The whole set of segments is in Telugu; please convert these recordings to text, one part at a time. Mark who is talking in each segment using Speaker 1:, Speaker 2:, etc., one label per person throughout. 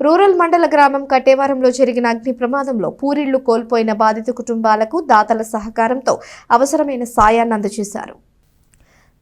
Speaker 1: రూరల్ మండల గ్రామం కట్టేవారంలో జరిగిన అగ్ని ప్రమాదంలో పూరిళ్ళు కోల్పోయిన బాధిత కుటుంబాలకు దాతల సహకారంతో అవసరమైన సాయాన్ని అందజేశారు.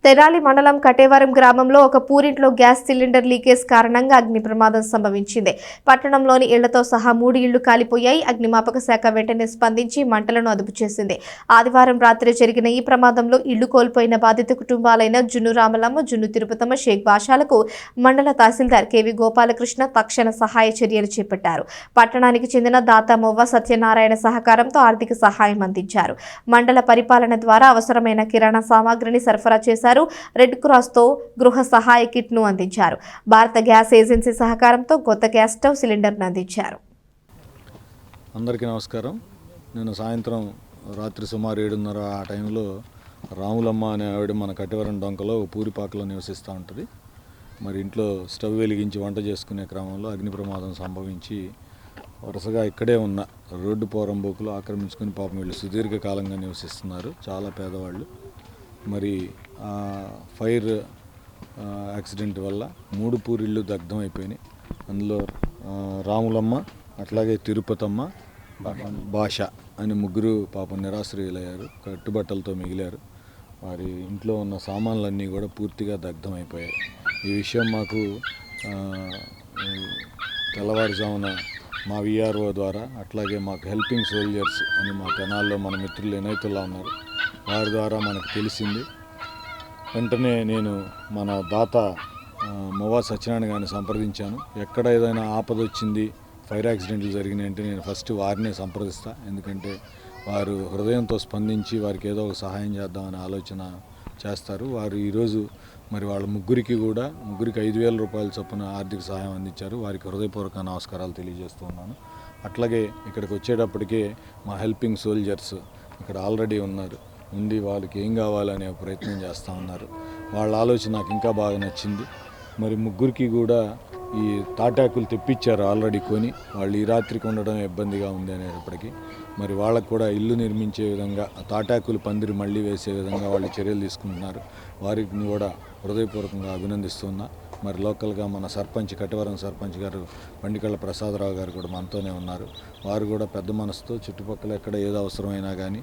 Speaker 1: తెనాలి మండలం కటేవరం గ్రామంలో ఒక పూరింట్లో గ్యాస్ సిలిండర్ లీకేజ్ కారణంగా అగ్ని ప్రమాదం సంభవించింది. పట్టణంలోని ఇళ్ళతో సహా మూడు ఇళ్ళు కాలిపోయాయి. అగ్నిమాపక శాఖ వెంటనే స్పందించి మంటలను అదుపు చేసింది. ఆదివారం రాత్రి జరిగిన ఈ ప్రమాదంలో ఇళ్ళు కోల్పోయిన బాధిత కుటుంబాలైన జున్ను రామలమ్మ జున్ను తిరుపతమ్మ షేక్ బాషాలకు మండల తహసీల్దార్ కెవి గోపాలకృష్ణ తక్షణ సహాయ చర్యలు చేపట్టారు. పట్టణానికి చెందిన దాత మొవ్వ సత్యనారాయణ సహకారంతో ఆర్థిక సహాయం అందించారు. మండల పరిపాలన ద్వారా అవసరమైన కిరాణా సామాగ్రిని సరఫరా చేశారు. రెడ్ క్రాస్తో గృహ సహాయ కిట్ను అందించారు. భారత గ్యాస్ ఏజెన్సీ సహకారంతో కొత్త గ్యాస్ స్టవ్ సిలిండర్ను అందించారు.
Speaker 2: అందరికీ నమస్కారం. నేను సాయంత్రం రాత్రి సుమారు ఏడున్నర ఆ టైంలో రాములమ్మ అనే ఆవిడ మన కట్టివరం డొంకలో పూరిపాకలో నివసిస్తూ ఉంటుంది. మరి ఇంట్లో స్టవ్ వెలిగించి వంట చేసుకునే క్రమంలో అగ్ని ప్రమాదం సంభవించి వరుసగా ఇక్కడే ఉన్న రోడ్డు పోరంబోకులు ఆక్రమించుకుని పాపం వీళ్ళు సుదీర్ఘకాలంగా నివసిస్తున్నారు. చాలా పేదవాళ్ళు. మరి ఫైర్ యాక్సిడెంట్ వల్ల మూడు పూరిళ్ళు దగ్ధం అయిపోయినాయి. అందులో రాములమ్మ అట్లాగే తిరుపతమ్మ భాష అని ముగ్గురు పాపం నిరాశ్రయులయ్యారు. కట్టుబట్టలతో మిగిలారు. వారి ఇంట్లో ఉన్న సామాన్లన్నీ కూడా పూర్తిగా దగ్ధం అయిపోయాయి. ఈ విషయం మాకు తెల్లవారుజామున మా విఆర్ఓ ద్వారా అట్లాగే మాకు హెల్పింగ్ సోల్జర్స్ అని మా తెనాల్లో మన మిత్రులు ఎనైతులా ఉన్నారు. వారి ద్వారా మనకు తెలిసింది. వెంటనే నేను మన దాత మొవా సత్యనారాయణ గారిని సంప్రదించాను. ఎక్కడ ఏదైనా ఆపద వచ్చింది ఫైర్ యాక్సిడెంట్లు జరిగినాయి అంటే నేను ఫస్ట్ వారినే సంప్రదిస్తా. ఎందుకంటే వారు హృదయంతో స్పందించి వారికి ఏదో ఒక సహాయం చేద్దామనే ఆలోచన చేస్తారు. వారు ఈరోజు మరి వాళ్ళ ముగ్గురికి కూడా ముగ్గురికి ఐదు వేల రూపాయల చొప్పున ఆర్థిక సహాయం అందించారు. వారికి హృదయపూర్వక నమస్కారాలు తెలియజేస్తున్నాను. అట్లాగే ఇక్కడికి వచ్చేటప్పటికే మా హెల్పింగ్ సోల్జర్స్ ఇక్కడ ఆల్రెడీ ఉన్నారు. ఉండి వాళ్ళకి ఏం కావాలనే ప్రయత్నం చేస్తూ ఉన్నారు. వాళ్ళ ఆలోచన నాకు ఇంకా బాగా నచ్చింది. మరి ముగ్గురికి కూడా ఈ తాటాకులు తెప్పించారు ఆల్రెడీ కొని. వాళ్ళు ఈ రాత్రికి ఉండడం ఇబ్బందిగా ఉంది అనేటప్పటికీ. మరి వాళ్ళకు కూడా ఇల్లు నిర్మించే విధంగా తాటాకులు పందిరి మళ్ళీ వేసే విధంగా వాళ్ళు చర్యలు తీసుకుంటున్నారు. వారిని కూడా హృదయపూర్వకంగా అభినందిస్తున్నా. మరి లోకల్గా మన సర్పంచ్ కటివరం సర్పంచ్ గారు బండికళ్ళ ప్రసాదరావు గారు కూడా మనతోనే ఉన్నారు. వారు కూడా పెద్ద మనసుతో చుట్టుపక్కల ఎక్కడ ఏదో అవసరమైనా కానీ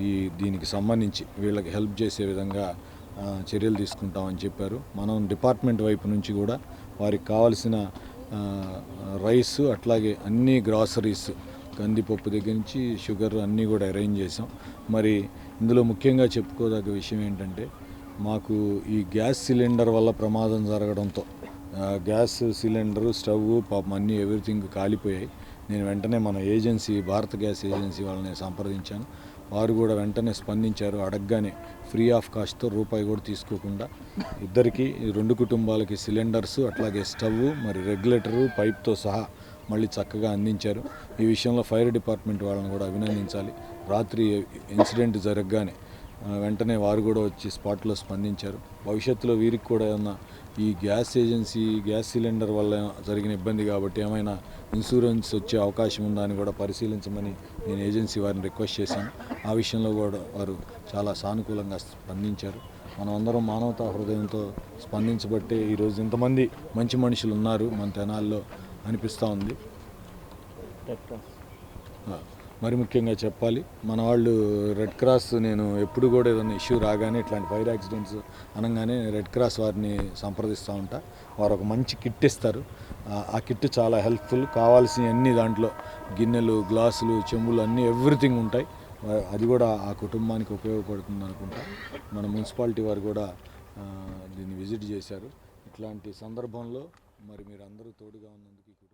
Speaker 2: ఈ దీనికి సంబంధించి వీళ్ళకి హెల్ప్ చేసే విధంగా చర్యలు తీసుకుంటామని చెప్పారు. మనం డిపార్ట్మెంట్ వైపు నుంచి కూడా వారికి కావాల్సిన రైస్ అట్లాగే అన్ని గ్రాసరీస్ కందిపప్పు దగ్గర నుంచి షుగర్ అన్నీ కూడా అరేంజ్ చేసాం మరి ఇందులో ముఖ్యంగా చెప్పుకోదగ్గ విషయం ఏంటంటే మాకు ఈ గ్యాస్ సిలిండర్ వల్ల ప్రమాదం జరగడంతో గ్యాస్ సిలిండరు స్టవ్ పాపం అన్నీ ఎవ్రీథింగ్ కాలిపోయాయి. నేను వెంటనే మన ఏజెన్సీ భారత గ్యాస్ ఏజెన్సీ వాళ్ళని సంప్రదించాను. వారు కూడా వెంటనే స్పందించారు అడగగానే ఫ్రీ ఆఫ్ కాస్ట్తో రూపాయి కూడా తీసుకోకుండా. ఇద్దరికి రెండు కుటుంబాలకి సిలిండర్స్ అట్లాగే స్టవ్ మరి రెగ్యులేటరు పైప్తో సహా మళ్ళీ చక్కగా అందించారు. ఈ విషయంలో ఫైర్ డిపార్ట్మెంట్ వాళ్ళని కూడా అభినందించాలి. రాత్రి ఇన్సిడెంట్ జరగగానే వెంటనే వారు కూడా వచ్చి స్పాట్లో స్పందించారు. భవిష్యత్తులో వీరికి కూడా ఏమన్నా ఈ గ్యాస్ ఏజెన్సీ గ్యాస్ సిలిండర్ వల్ల జరిగిన ఇబ్బంది కాబట్టి ఏమైనా ఇన్సూరెన్స్ వచ్చే అవకాశం ఉందా అని కూడా పరిశీలించమని నేను ఏజెన్సీ వారిని రిక్వెస్ట్ చేశాను. ఆ విషయంలో కూడా వారు చాలా సానుకూలంగా స్పందించారు. మనం అందరం మానవతా హృదయంతో స్పందించబట్టే ఈరోజు ఇంతమంది మంచి మనుషులు ఉన్నారు మన తెనాల్లో అనిపిస్తూ ఉంది. మరి ముఖ్యంగా చెప్పాలి మన వాళ్ళు రెడ్ క్రాస్ నేను ఎప్పుడు కూడా ఏదైనా ఇష్యూ రాగానే ఇట్లాంటి ఫైర్ యాక్సిడెంట్స్ అనగానే రెడ్ క్రాస్ వారిని సంప్రదిస్తూ ఉంటా. వారు ఒక మంచి కిట్ ఇస్తారు. ఆ- కిట్ చాలా హెల్ప్ఫుల్ కావాల్సిన అన్ని దాంట్లో గిన్నెలు గ్లాసులు చెంబులు అన్నీ ఎవ్రీథింగ్ ఉంటాయి. అది కూడా ఆ కుటుంబానికి ఉపయోగపడుతుంది అనుకుంటా. మన మున్సిపాలిటీ వారు కూడా దీన్ని విజిట్ చేశారు. ఇట్లాంటి సందర్భంలో మరి మీరు అందరూ తోడుగా ఉన్నందుకు